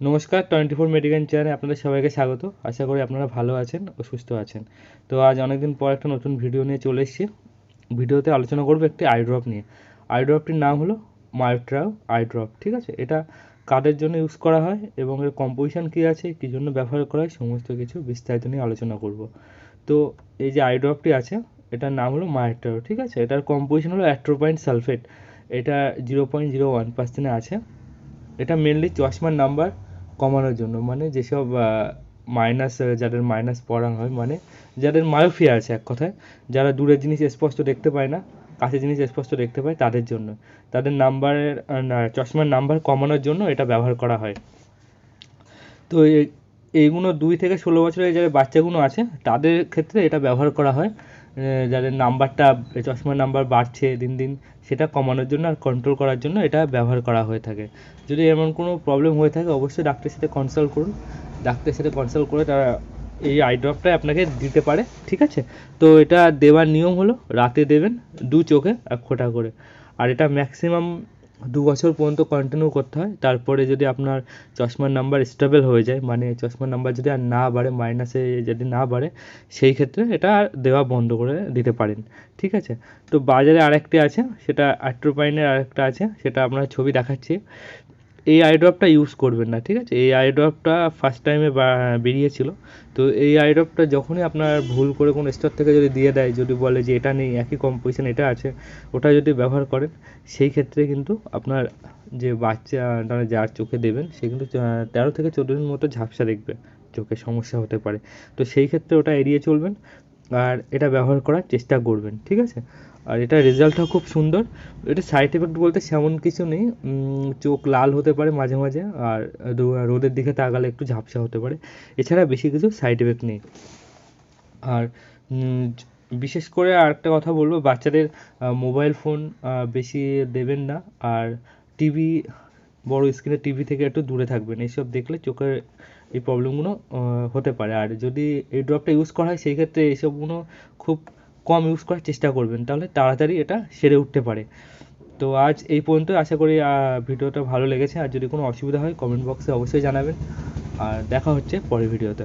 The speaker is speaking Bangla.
নমস্কার, টোয়েন্টি ফোর মেডিকেল চ্যানেলে আপনাদের সবাইকে স্বাগত। আশা করি আপনারা ভালো আছেন ও সুস্থ আছেন। তো আজ অনেকদিন পর একটা নতুন ভিডিও নিয়ে চলে এসেছি। ভিডিওতে আলোচনা করব একটি আইড্রপ নিয়ে। আইড্রপটির নাম হলো মায়োট্রাও আইড্রপ ঠিক আছে? এটা কাদের জন্য ইউজ করা হয় এবং এর কম্পোজিশন কী আছে, কী জন্য ব্যবহার করা হয়, সমস্ত কিছু বিস্তারিত নিয়ে আলোচনা করব। তো এই যে আইড্রপটি আছে, এটার নাম হলো মায়োট্রাও ঠিক আছে? এটার কম্পোজিশন হলো অ্যাট্রোপাইন সালফেট এটা জিরো পয়েন্ট জিরো ওয়ান পার্সেন্টে আছে। এটা মেনলি চশমার নাম্বার কমানোর জন্য। মানে যেসব মাইনাস যাদের মাইনাস পড়া হয় মানে যাদের মায়োফিয়া আছে এক কথায়, যারা দূরের জিনিস স্পষ্ট দেখতে পায় না, কাছের জিনিস স্পষ্ট দেখতে পায় তাদের জন্য। তাদের নাম্বারের চশমার নাম্বার কমানোর জন্য এটা ব্যবহার করা হয়। তো এই এইগুলো দুই থেকে ষোলো বছরের যারা বাচ্চাগুলো আছে, তাদের ক্ষেত্রে এটা ব্যবহার করা হয়। যাদের নাম্বারটা চশমার নাম্বার বাড়ছে দিন দিন, সেটা কমানোর জন্য আর কন্ট্রোল করার জন্য এটা ব্যবহার করা হয়ে থাকে। যদি এমন কোনো প্রবলেম হয়ে থাকে, অবশ্যই ডাক্তারের সাথে কনসাল্ট করুন। ডাক্তারের সাথে কনসাল্ট করে তারা এই আই ড্রপটাই আপনাকে দিতে পারে, ঠিক আছে? তো এটা দেওয়ার নিয়ম হলো, রাতে দেবেন দু চোখে এক ফোঁটা করে। আর এটা ম্যাক্সিমাম দু বছর পর্যন্ত কন্টিনিউ করতে হয়। তারপরে যদি আপনার চশমার নাম্বার স্টেবল হয়ে যায় মানে চশমার নাম্বার যদি আর না বাড়ে মাইনাসে যদি না বাড়ে, সেই ক্ষেত্রে এটা আর দেওয়া বন্ধ করে দিতে পারেন। ঠিক আছে? তো বাজারে আরেকটি আছে, সেটা অ্যাট্রোপাইনের আরেকটা আছে, সেটা আপনার ছবি দেখাচ্ছি। এই আইড্রপটা ইউজ করবেন না, ঠিক আছে? এই আই ড্রপটা ফার্স্ট টাইমে বেরিয়েছিল। তো এই আই ড্রপটা যখনই আপনার ভুল করে কোনো স্টোর থেকে যদি দিয়ে দেয়, যদি বলে যে এটা নেই, একই কম্পোজিশন এটা আছে, ওটা যদি ব্যবহার করেন, সেই ক্ষেত্রে কিন্তু আপনার যে বাচ্চা মানে যার চোখে দেবেন, সে কিন্তু তেরো থেকে চোদ্দ দিন মতো ঝাপসা দেখবে, চোখে সমস্যা হতে পারে। তো সেই ক্ষেত্রে ওটা এড়িয়ে চলবেন। আর এটা ব্যবহার করার চেষ্টা করবেন, ঠিক আছে? আর এটার রেজাল্টটাও খুব সুন্দর। এটা সাইড এফেক্ট বলতে সেমন কিছু নেই চোখ লাল হতে পারে মাঝে মাঝে, আর রোদের দিকে তাকালে একটু ঝাপসা হতে পারে। এছাড়া বেশি কিছু সাইড এফেক্ট নেই। আর বিশেষ করে আরেকটা কথা বলব, বাচ্চাদের মোবাইল ফোন বেশি দেবেন না। আর টিভি বড় স্ক্রিনের টিভি থেকে একটু দূরে থাকবেন। এইসব দেখলে চোখের এই প্রবলেমগুলো হতে পারে। আর যদি এই ড্রপটা ইউজ করা হয়, সেই ক্ষেত্রে এইসবগুলো খুব কম ইউজ করার চেষ্টা করবেন। তাহলে তাড়াতাড়ি এটা সেরে উঠতে পারে। তো আজ এই পর্যন্ত। আশা করি ভিডিওটা ভালো লেগেছে। আর যদি কোনো অসুবিধা হয় কমেন্ট বক্সে অবশ্যই জানাবেন। আর দেখা হচ্ছে পরের ভিডিওতে।